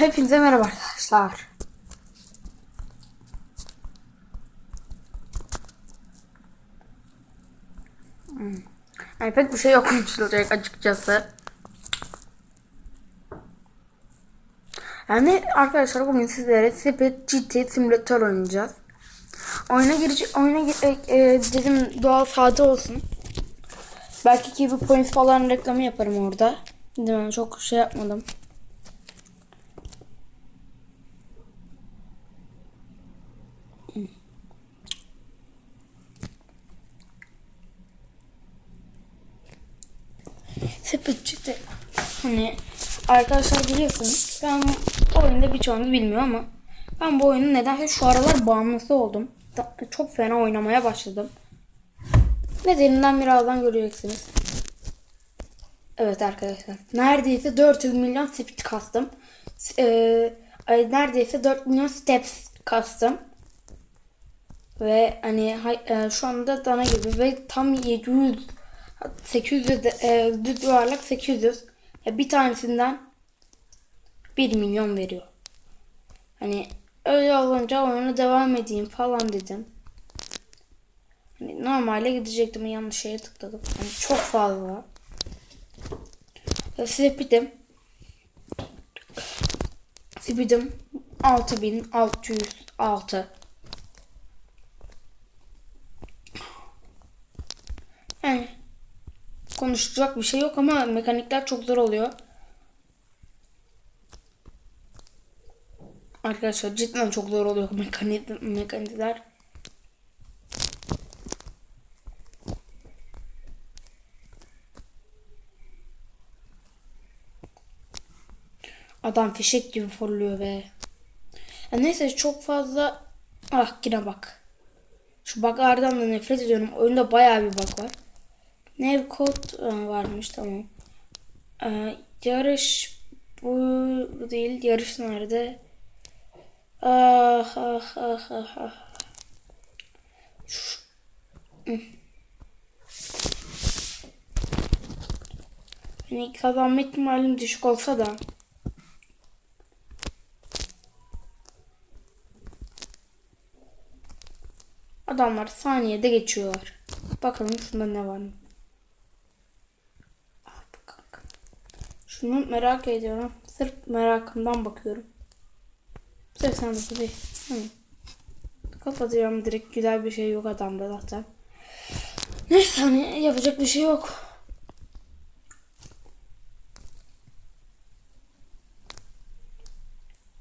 Hepinize merhaba arkadaşlar. Hmm. Yani pek bir şey yok konuşulacak açıkçası. Yani arkadaşlar bugün sizlere Speed GT Simulator oynayacağız. Oyuna girecek, oyuna e, e, dedim doğal sade olsun. Belki ki bir point falan reklamı yaparım orada. Değil mi? Çok şey yapmadım. Sepet çıktı. Hani arkadaşlar biliyorsunuz ben bu oyunda birçoğunuz bilmiyor ama ben bu oyunun nedense şu aralar bağımlısı oldum. Çok fena oynamaya başladım. Nedeninden birazdan göreceksiniz. Evet arkadaşlar. Neredeyse 400 milyon speed kastım. Ee, neredeyse 4 milyon steps kastım. Ve hani e, şu anda dana gibi ve tam 700 800 de, e, düz yuvarlak 800 ya bir tanesinden 1 milyon veriyor. Hani öyle olunca oyuna devam edeyim falan dedim. Hani normalde gidecektim yanlış şeye tıkladım. Hani çok fazla. Speed'im Speed'im 6606 Yani konuşacak bir şey yok ama mekanikler çok zor oluyor. Arkadaşlar cidden çok zor oluyor mekanik mekanikler. Adam fişek gibi fırlıyor be. Ya neyse çok fazla ah yine bak. Şu buglardan da nefret ediyorum. Oyunda bayağı bir bug var. Nev kod e, varmış tamam. Ee, yarış bu, değil. Yarış nerede? Ah ah ah ah ah. Hani kazanma ihtimalim düşük olsa da adamlar saniyede geçiyorlar. Bakalım şunda ne var mı? Ah, bak. Şunu merak ediyorum. Sırf merakımdan bakıyorum. 89 değil. Hı. Kapatıyorum direkt güzel bir şey yok adamda zaten. Neyse hani yapacak bir şey yok.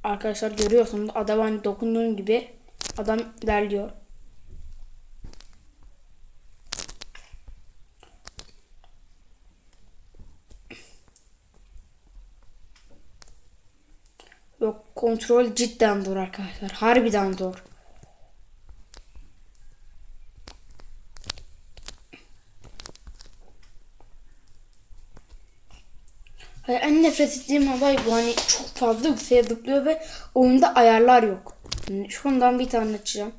Arkadaşlar görüyorsunuz adam hani dokunduğum gibi adam ilerliyor. Yok kontrol cidden zor arkadaşlar. Harbiden zor. Hayır, en nefret ettiğim olay bu. Hani çok fazla yükseğe zıplıyor ve oyunda ayarlar yok. Yani şundan bir tane açacağım.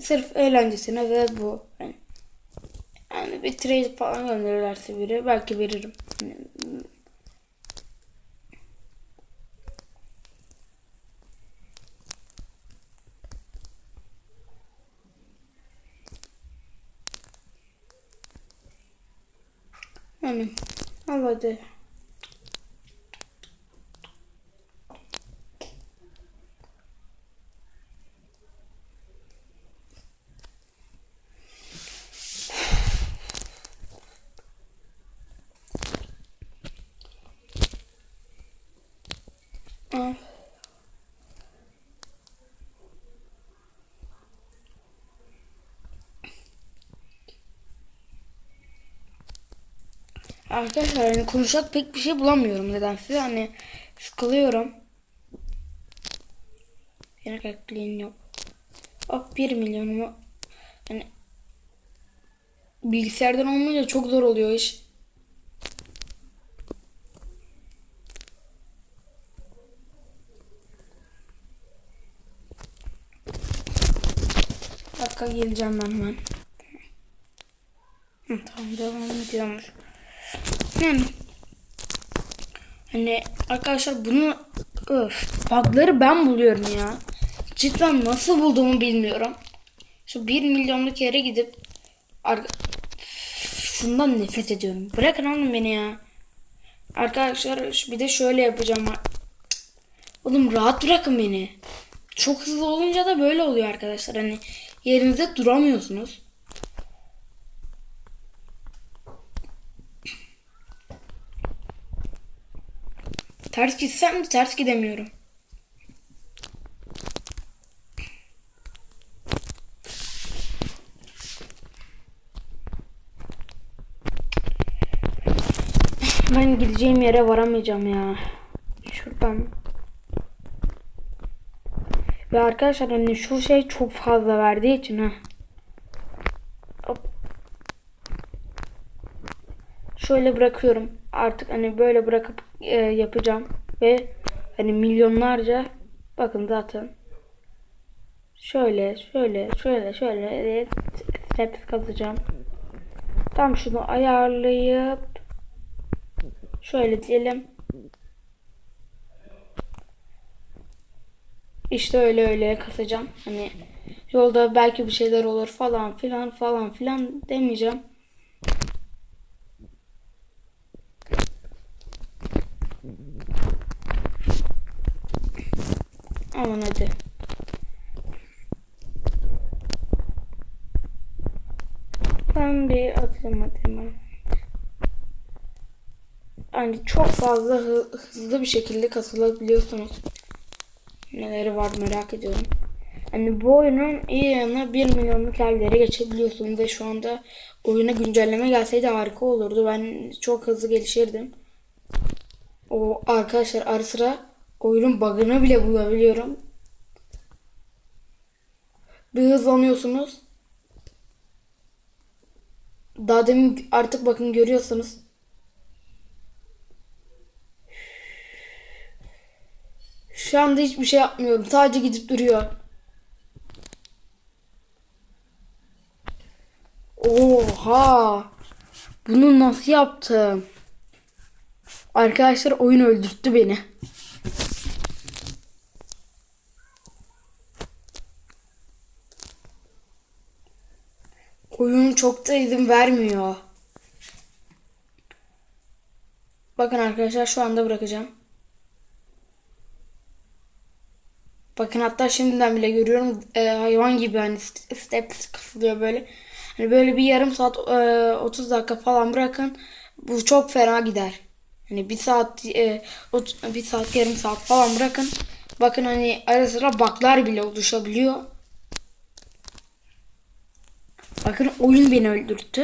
Sırf eğlencesine ve bu. Yani, yani bir trade falan gönderirlerse biri belki veririm. Yani al hadi. Al. Arkadaşlar yani konuşacak pek bir şey bulamıyorum nedense. Hani sıkılıyorum. Yine ekleyin yok. Oh 1 milyonumu yani bilgisayardan olmayınca çok zor oluyor iş. Dakika geleceğim ben hemen. Tamam devam ediyormuş. Yani hani arkadaşlar bunu Öf, bug'ları ben buluyorum ya. Cidden nasıl bulduğumu bilmiyorum. Şu 1 milyonluk yere gidip şundan nefret ediyorum. Bırakın oğlum beni ya. Arkadaşlar bir de şöyle yapacağım. Oğlum rahat bırakın beni. Çok hızlı olunca da böyle oluyor arkadaşlar. Hani yerinizde duramıyorsunuz. Ters gitsem de ters gidemiyorum. Ben gideceğim yere varamayacağım ya. Şuradan. Ve arkadaşlar hani şu şey çok fazla verdiği için ha. Şöyle bırakıyorum. Artık hani böyle bırakıp e, yapacağım. Ve hani milyonlarca bakın zaten. Şöyle şöyle şöyle şöyle steps kazacağım. Tam şunu ayarlayıp şöyle diyelim. İşte öyle öyle kasacağım. Hani yolda belki bir şeyler olur falan filan falan filan demeyeceğim. Aman hadi. Ben bir atayım atayım. Yani çok fazla hı- hızlı bir şekilde kasılabiliyorsunuz. Neleri var merak ediyorum. Hani bu oyunun iyi yanı 1 milyonluk yerlere geçebiliyorsun ve şu anda oyuna güncelleme gelseydi harika olurdu. Ben çok hızlı gelişirdim. O arkadaşlar ara sıra oyunun bug'ını bile bulabiliyorum. Bir hızlanıyorsunuz. Daha demin artık bakın görüyorsunuz. Şu anda hiçbir şey yapmıyorum. Sadece gidip duruyor. Oha! Bunu nasıl yaptım? Arkadaşlar oyun öldürttü beni. Oyun çok da izin vermiyor. Bakın arkadaşlar şu anda bırakacağım. Bakın hatta şimdiden bile görüyorum e, hayvan gibi hani st- steps kısılıyor böyle. Hani böyle bir yarım saat e, 30 dakika falan bırakın. Bu çok fena gider. Hani bir saat e, ot- bir saat yarım saat falan bırakın. Bakın hani ara sıra baklar bile oluşabiliyor. Bakın oyun beni öldürttü.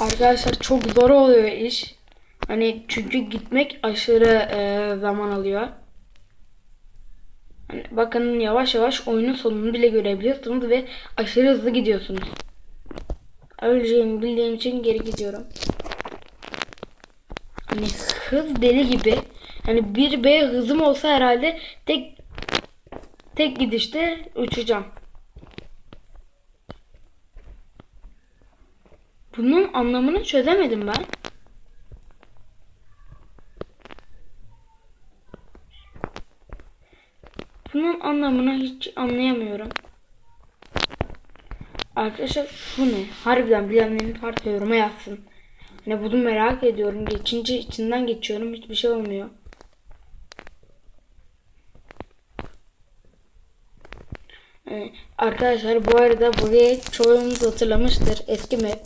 Arkadaşlar çok zor oluyor iş. Hani çünkü gitmek aşırı e, zaman alıyor. Hani bakın yavaş yavaş oyunun sonunu bile görebiliyorsunuz ve aşırı hızlı gidiyorsunuz. Öleceğimi bildiğim için geri gidiyorum. Hani hız deli gibi. Hani bir B hızım olsa herhalde tek tek gidişte uçacağım. Bunun anlamını çözemedim ben. Bunun anlamını hiç anlayamıyorum. Arkadaşlar şu ne? Harbiden bilenlerin varsa yoruma yazsın. Hani bunu merak ediyorum. Geçince içinden geçiyorum. Hiçbir şey olmuyor. Ee, arkadaşlar bu arada burayı çoğunuz hatırlamıştır. Eski map.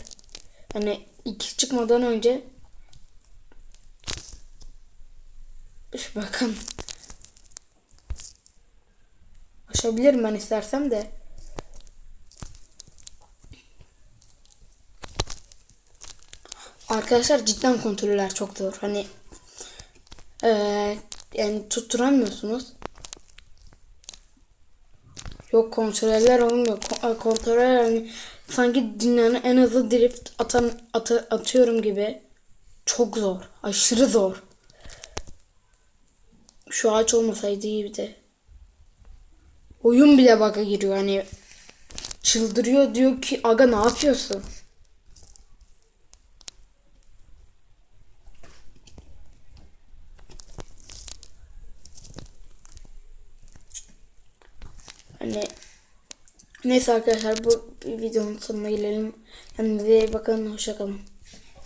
Hani iki çıkmadan önce Şu bakın. Aşabilirim ben istersem de. Arkadaşlar cidden kontroller çok zor. Hani eee, yani tutturamıyorsunuz. Yok kontroller olmuyor. Ko- kontroller hani sanki dünyanın en hızlı drift atan atı, atıyorum gibi. Çok zor. Aşırı zor. Şu ağaç olmasaydı iyi bir de. Oyun bile bug'a giriyor hani. Çıldırıyor diyor ki aga ne yapıyorsun? Hani neyse arkadaşlar bu videonun sonuna gelelim. Kendinize iyi bakın. Hoşçakalın.